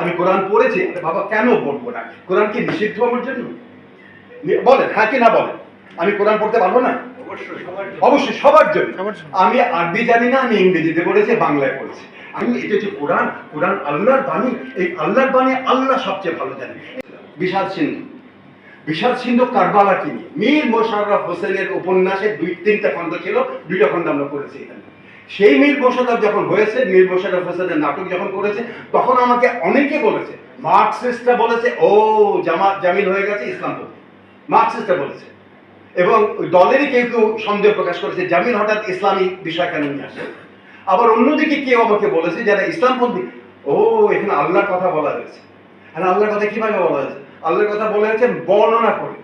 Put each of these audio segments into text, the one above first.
আমি কোরআন পড়েছি বাবা কেন পড়ব না? কোরআন কি নিষিদ্ধ আমার জন্য? বলেন হ্যাঁ কি না বলেন? আমি কোরআন পড়তে পারব না? অবশ্যই সবার জন্য। আমি আরবি জানি না আমি ইংরেজিতে পড়েছি বাংলায় পড়েছি। আমি এটা হচ্ছে কোরআন কোরআন আল্লাহর বাণী। এই আল্লাহর বাণী আল্লাহ সবচেয়ে ভালো জানে। বিষাদ সিন্ধু। বিষাদ সিন্ধু কারবালা কি নিয়ে। মীর মোশাররফ হোসেনের উপন্যাসে দুই তিনটা খণ্ড ছিল দুইটা খণ্ড আমরা পড়েছি এখানে। সেই মীর মোশাররফ যখন হয়েছে, মীর মোশাররফ হোসেনের নাটক যখন করেছে, তখন আমাকে অনেকে বলেছে, মার্কসিস্টরা বলেছে, ও জামা জামিল হয়ে গেছে ইসলামপন্থী। মার্কসিস্টরা বলেছে। এবং দলেরই কেউ কেউ সন্দেহ প্রকাশ করেছে, জামিল হঠাৎ ইসলামী বিষয় কেন নিয়ে আসে? আবার অন্যদিকে কেউ আমাকে বলেছে, যারা ইসলামপন্থী, ও, এখানে আল্লাহর কথা বলা হয়েছে। আর আল্লাহর কথা কীভাবে বলা হয়েছে? আল্লাহর কথা বলা হয়েছে বর্ণনা করে।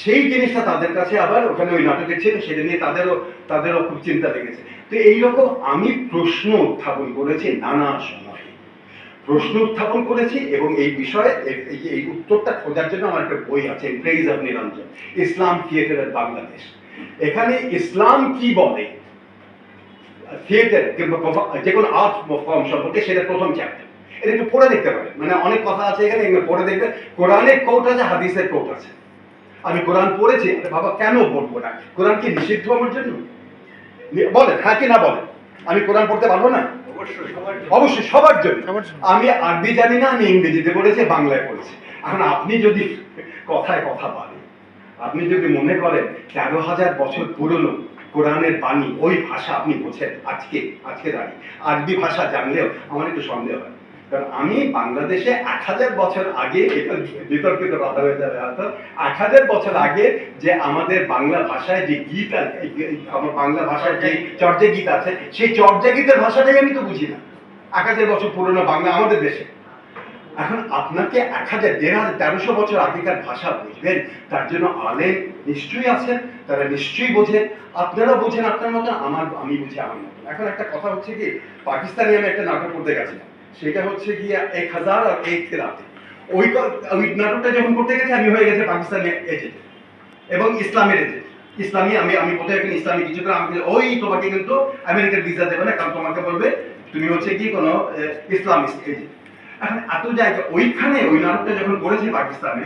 সেই জিনিসটা তাদের কাছে আবার ওখানে ওই নাটকের ছিল, সেটা নিয়ে তাদেরও তাদেরও খুব চিন্তা লেগেছে। তো এইরকম আমি প্রশ্ন উত্থাপন করেছি নানা সময়ে। প্রশ্ন উত্থাপন করেছি এবং এই বিষয়ে এই উত্তরটা খোঁজার জন্য আমার একটা বই আছে praise of Niranjan Islam theatre Bangladesh. এখানে ইসলাম কি বলে? থিয়েটার কিংবা যে কোনো আর্ট ফর্ম সম্পর্কে সেটা প্রথম চ্যাপ্টার এটা একটু পড়ে দেখতে পারেন। মানে অনেক কথা আছে এখানে, এগুলো পড়ে দেখবে কোরআনের কোট আছে, হাদিসের কোট আছে। আমি কোরআন পড়েছি বাবা কেন পড়ব না? কোরআন কি নিষিদ্ধ আমার জন্য? বলেন হ্যাঁ কি না বলেন? আমি কোরআন পড়তে পারব না? অবশ্যই অবশ্যই সবার জন্য। আমি আরবি জানি না আমি ইংরেজিতে পড়েছি বাংলায় পড়েছি। এখন আপনি যদি কথায় কথা বলেন আপনি যদি মনে করেন তেরো হাজার বছর পুরনো কোরআনের বাণী ওই ভাষা আপনি বোঝেন আজকে আজকে দাঁড়িয়ে। আরবি ভাষা জানলেও আমার একটু সন্দেহ হয়। কারণ আমি বাংলাদেশে এক হাজার বছর আগে এটা বিতর্কিত কথা হয়ে যাবে হয়তো এক হাজার বছর আগে যে আমাদের বাংলা ভাষায় যে গীত আমার বাংলা ভাষায় যে চর্যা গীত আছে সেই চর্যা গীতের ভাষাটাই আমি তো বুঝি না। এক হাজার বছর পুরনো বাংলা আমাদের দেশে। এখন আপনাকে এক হাজার দেড় হাজার তেরোশো বছর আগেকার ভাষা বুঝবেন তার জন্য আলেম নিশ্চয়ই আছেন তারা নিশ্চয়ই বোঝেন আপনারা বোঝেন আপনার মতো আমার আমি বুঝি আমার মতো এখন একটা কথা হচ্ছে কি পাকিস্তানি আমি একটা নাটক করতে গেছিলাম। সেটা হচ্ছে গিয়ে এক হাজার আর এক রাতে ওই ওই নাটকটা যখন করতে গেছি, আমি হয়ে গেছে পাকিস্তানি এজেন্ট এবং ইসলামের এজেন্ট ইসলামী, আমি আমি বোধহয় এখন ইসলামী কিছু করে আমাকে ওই তোমাকে কিন্তু আমেরিকার ভিসা দেবে না, কারণ তোমাকে বলবে তুমি হচ্ছে কি কোনো ইসলামিস্ট এজেন্ট এখন এত জায়গা, ওইখানে ওই নাটকটা যখন করেছে পাকিস্তানে,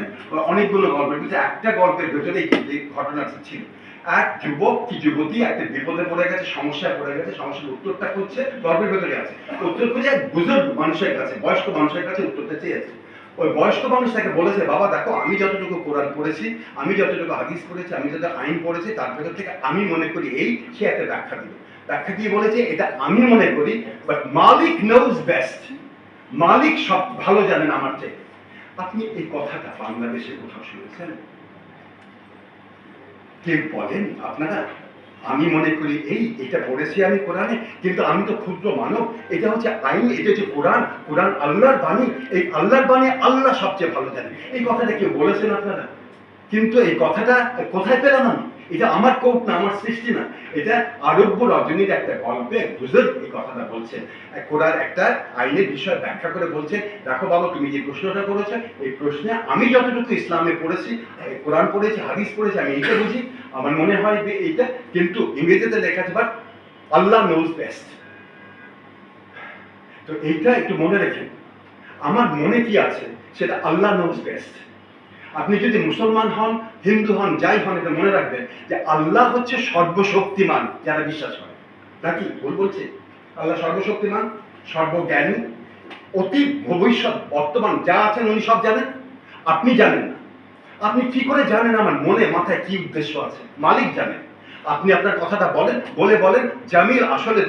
অনেকগুলো গল্পের ভিতরে, একটা গল্পের ভেতরে এই যে ঘটনাটা ছিল। এক যুবক কি যুবতী, একটা বিপদে পড়ে গেছে, সমস্যায় পড়ে গেছে, সমস্যার উত্তরটা খুঁজছে, গল্পের ভেতরে আছে। উত্তর খুঁজে এক বুজুর্গ মানুষের কাছে, বয়স্ক মানুষের কাছে উত্তরটা চেয়েছে। ওই বয়স্ক মানুষ তাকে বলেছে, বাবা, দেখো, আমি যতটুকু কোরআন পড়েছি, আমি যতটুকু হাদিস পড়েছি, আমি যত আইন পড়েছি, তার ভেতর থেকে আমি মনে করি এই, সে একটা ব্যাখ্যা দিল। ব্যাখ্যা দিয়ে বলেছে, এটা আমি মনে করি বাট মালিক নোজ বেস্ট মালিক সব ভালো জানেন আমার চেয়ে আপনি এই কথাটা বাংলাদেশে কোথাও শুনেছেন? কেউ বলেন আপনারা? আমি মনে করি, এই, এটা পড়েছি আমি কোরআনে, কিন্তু আমি তো ক্ষুদ্র মানব। এটা হচ্ছে আইন, এটা হচ্ছে কোরআন। কোরআন আল্লাহর বাণী। এই আল্লাহর বাণী আল্লাহ সবচেয়ে ভালো জানে এই কথাটা কেউ বলেছেন আপনারা? কিন্তু এই কথাটা কোথায় পেলাম আমি? এটা আমার কোট না, আমার সৃষ্টি না। এটা আরব্য রজনীর একটা গল্পে বুজুর্গ এই কথাটা বলছে। কোরআন একটা আইনের বিষয় ব্যাখ্যা করে বলছে, দেখো বাবা, তুমি যে প্রশ্নটা করেছ, এই প্রশ্নে আমি যতটুকু ইসলামে পড়েছি কোরআন পড়েছি, হাদিস পড়েছি, আমি এইটা বুঝি। আমার মনে হয় যে এইটা, কিন্তু ইংরেজিতে লেখা আছে আল্লাহ নোজ বেস্ট তো এইটা একটু মনে রেখেন আমার মনে কি আছে? সেটা আল্লাহ নোজ বেস্ট আপনি যদি মুসলমান হন, হিন্দু হন, যাই হন, এটা মনে রাখবেন যে আল্লাহ হচ্ছে সর্বশক্তিমান, যারা বিশ্বাস করে। নাকি ভুল বলছে? আল্লাহ সর্বশক্তিমান, সর্বজ্ঞানী, অতি ভবিষ্যৎ বর্তমান, যা আছেন উনি সব জানেন? আপনি জানেন না। আপনি কি করে জানেন? আমার মনে, মাথায় কি উদ্দেশ্য আছে? মালিক জানেন। আপনি আপনার কথাটা বলেন, বলে বলেন, জামিল আসলে